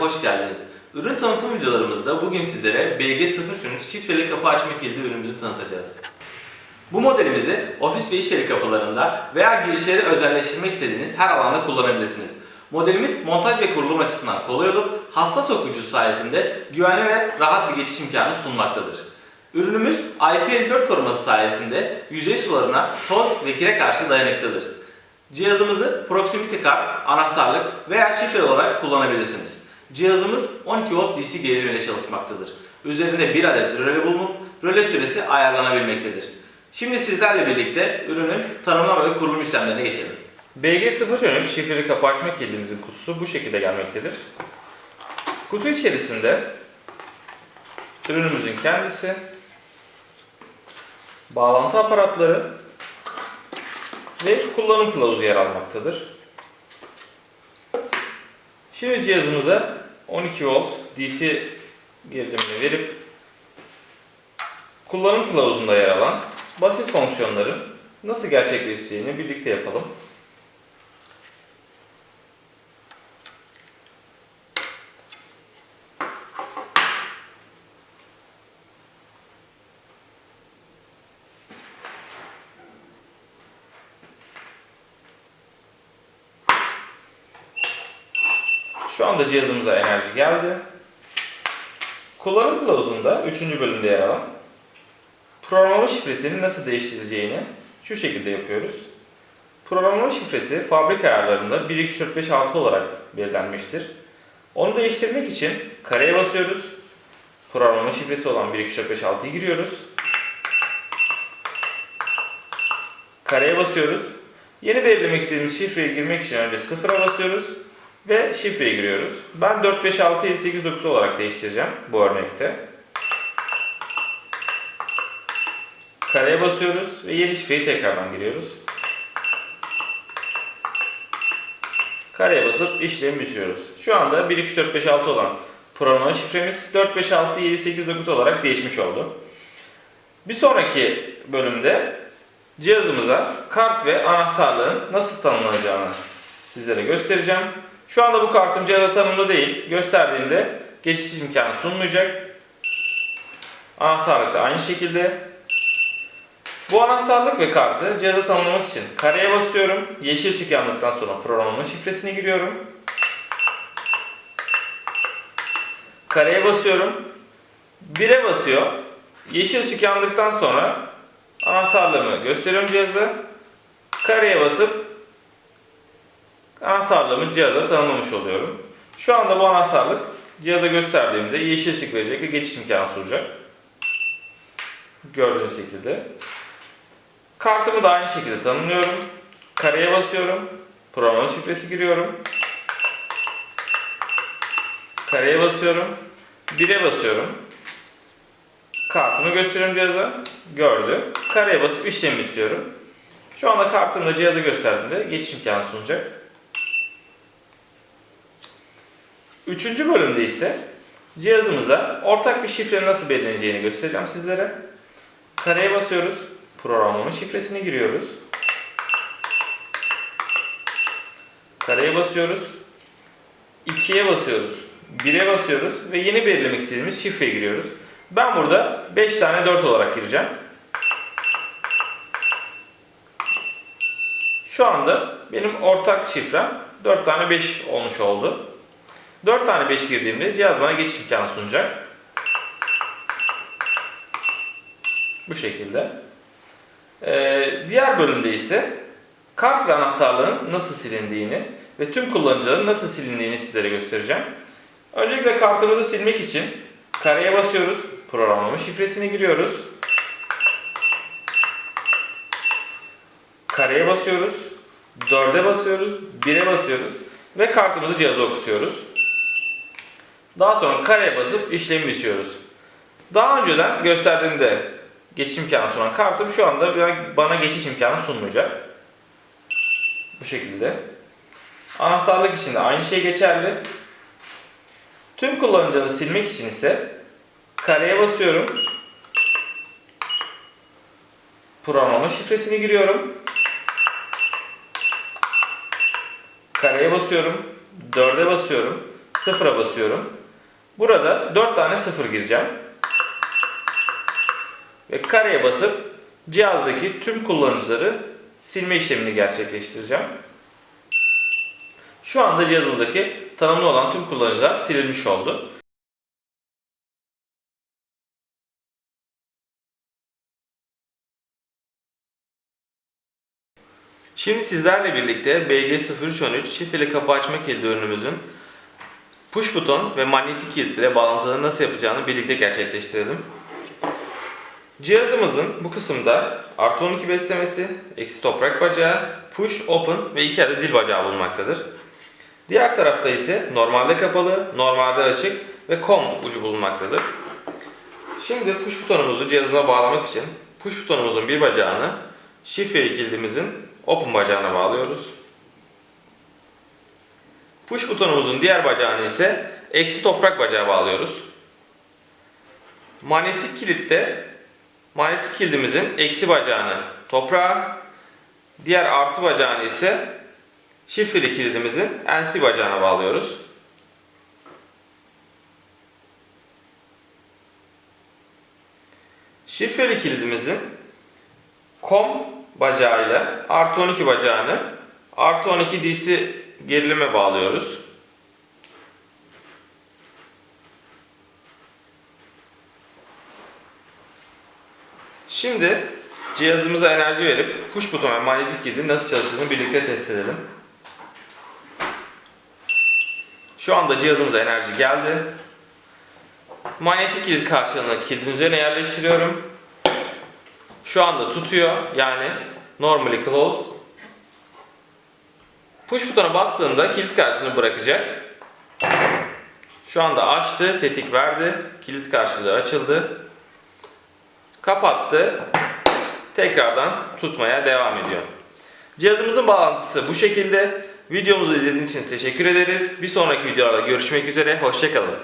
hoş geldiniz. Ürün tanıtım videolarımızda bugün sizlere BG03'ün şifreli kapı açma kilidi ürünümüzü tanıtacağız. Bu modelimizi ofis ve iş yeri kapılarında veya girişleri özelleştirmek istediğiniz her alanda kullanabilirsiniz. Modelimiz montaj ve kurulum açısından kolay olup hassas okuyucusu sayesinde güvenli ve rahat bir geçiş imkanı sunmaktadır. Ürünümüz IP54 koruması sayesinde yüzey sularına, toz ve kire karşı dayanıklıdır. Cihazımızı proximity kart, anahtarlık veya şifre olarak kullanabilirsiniz. Cihazımız 12 volt DC gerilim ile çalışmaktadır. Üzerinde bir adet röle bulunup röle süresi ayarlanabilmektedir. Şimdi sizlerle birlikte ürünün tanımlama ve kurulum işlemlerine geçelim. BG013 şifreli kapı açma kilidimizin kutusu bu şekilde gelmektedir. Kutu içerisinde ürünümüzün kendisi, bağlantı aparatları ve kullanım kılavuzu yer almaktadır. Şimdi cihazımıza 12 volt DC gerilimini verip kullanım kılavuzunda yer alan basit fonksiyonların nasıl gerçekleşeceğini birlikte yapalım. Şu anda cihazımıza enerji geldi. Kullanım kılavuzunda 3. bölümde yer alan programlama şifresini nasıl değiştirileceğini şu şekilde yapıyoruz. Programlama şifresi fabrika ayarlarında 1, 2, 3, 4, 5, 6 olarak belirlenmiştir. Onu değiştirmek için kareye basıyoruz. Programlama şifresi olan 1, 2, 3, 4, 5, 6'yı giriyoruz. Kareye basıyoruz. Yeni belirlemek istediğimiz şifreyi girmek için önce sıfıra basıyoruz ve şifreyi giriyoruz. Ben 4, 5, 6, 7, 8, 9 olarak değiştireceğim bu örnekte. Kareye basıyoruz ve yeni şifreyi tekrardan giriyoruz. Kareye basıp işlemi bitiriyoruz. Şu anda 1, 2, 3, 4, 5, 6 olan programa şifremiz 4, 5, 6, 7, 8, 9 olarak değişmiş oldu. Bir sonraki bölümde cihazımıza kart ve anahtarlığın nasıl tanımlanacağını sizlere göstereceğim. Şu anda bu kartım cihaza tanımlı değil. Gösterdiğimde geçiş imkanı sunmayacak. Anahtarlık da aynı şekilde. Bu anahtarlık ve kartı cihaza tanımlamak için kareye basıyorum. Yeşil ışık yandıktan sonra programın şifresini giriyorum. Kareye basıyorum. 1'e basıyor. Yeşil ışık yandıktan sonra anahtarlığımı gösteriyorum cihaza. Kareye basıp anahtarlığımı cihaza tanımlamış oluyorum. Şu anda bu anahtarlık cihaza gösterdiğimde yeşil ışık verecek ve geçiş imkanı sunacak. Gördüğünüz şekilde. Kartımı da aynı şekilde tanımlıyorum. Kareye basıyorum. Programın şifresi giriyorum. Kareye basıyorum. 1'e basıyorum. Kartımı gösteriyorum cihaza. Gördü. Kareye basıp işlemi bitiriyorum. Şu anda kartımı da cihaza gösterdiğimde geçiş imkanı sunacak. Üçüncü bölümde ise cihazımıza ortak bir şifre nasıl belirleneceğini göstereceğim sizlere. Kareye basıyoruz. Programlama şifresini giriyoruz. Kareye basıyoruz. 2'ye basıyoruz. 1'e basıyoruz ve yeni belirlemek istediğimiz şifreyi giriyoruz. Ben burada 5 tane 4 olarak gireceğim. Şu anda benim ortak şifrem 4 tane 5 olmuş oldu. 4 tane 5 girdiğimde cihaz bana geçiş imkanı sunacak. Bu şekilde. Ee, diğer bölümde ise kart ve anahtarların nasıl silindiğini ve tüm kullanıcıların nasıl silindiğini sizlere göstereceğim. Öncelikle kartımızı silmek için kareye basıyoruz. Programlama şifresini giriyoruz. Kareye basıyoruz. 4'e basıyoruz. 1'e basıyoruz. Ve kartımızı cihaza okutuyoruz. Daha sonra kareye basıp işlemi bitiriyoruz. Daha önceden gösterdiğimde geçiş imkanı sunan kartım şu anda bana geçiş imkanı sunmayacak. Bu şekilde. Anahtarlık için de aynı şey geçerli. Tüm kullanıcıları silmek için ise kareye basıyorum. Programlama şifresini giriyorum. Kareye basıyorum. 4'e basıyorum. Sıfıra basıyorum. Burada 4 tane sıfır gireceğim. Ve kareye basıp cihazdaki tüm kullanıcıları silme işlemini gerçekleştireceğim. Şu anda cihazımızdaki tanımlı olan tüm kullanıcılar silinmiş oldu. Şimdi sizlerle birlikte BG0313 şifreli kapı açma kilidi ürünümüzün push buton ve manyetik kilit ile bağlantıları nasıl yapacağını birlikte gerçekleştirelim. Cihazımızın bu kısımda artı 12 beslemesi, eksi toprak bacağı, push, open ve iki adet zil bacağı bulunmaktadır. Diğer tarafta ise normalde kapalı, normalde açık ve COM ucu bulunmaktadır. Şimdi push butonumuzu cihazına bağlamak için push butonumuzun bir bacağını şifreli kilidimizin open bacağına bağlıyoruz. Push butonumuzun diğer bacağını ise eksi toprak bacağı bağlıyoruz. Manyetik kilitte manyetik kilidimizin eksi bacağını toprağa, diğer artı bacağını ise şifreli kilidimizin NC bacağına bağlıyoruz. Şifreli kilidimizin COM bacağıyla artı 12 bacağını artı 12 DC gerilime bağlıyoruz. Şimdi cihazımıza enerji verip push buton ve manyetik kilidin nasıl çalıştığını birlikte test edelim. Şu anda cihazımıza enerji geldi. Manyetik kilit karşılığını kilidin üzerine yerleştiriyorum. Şu anda tutuyor yani normally closed. Push butona bastığımda kilit karşılığını bırakacak. Şu anda açtı, tetik verdi. Kilit karşılığı açıldı. Kapattı. Tekrardan tutmaya devam ediyor. Cihazımızın bağlantısı bu şekilde. Videomuzu izlediğiniz için teşekkür ederiz. Bir sonraki videolarda görüşmek üzere. Hoşçakalın.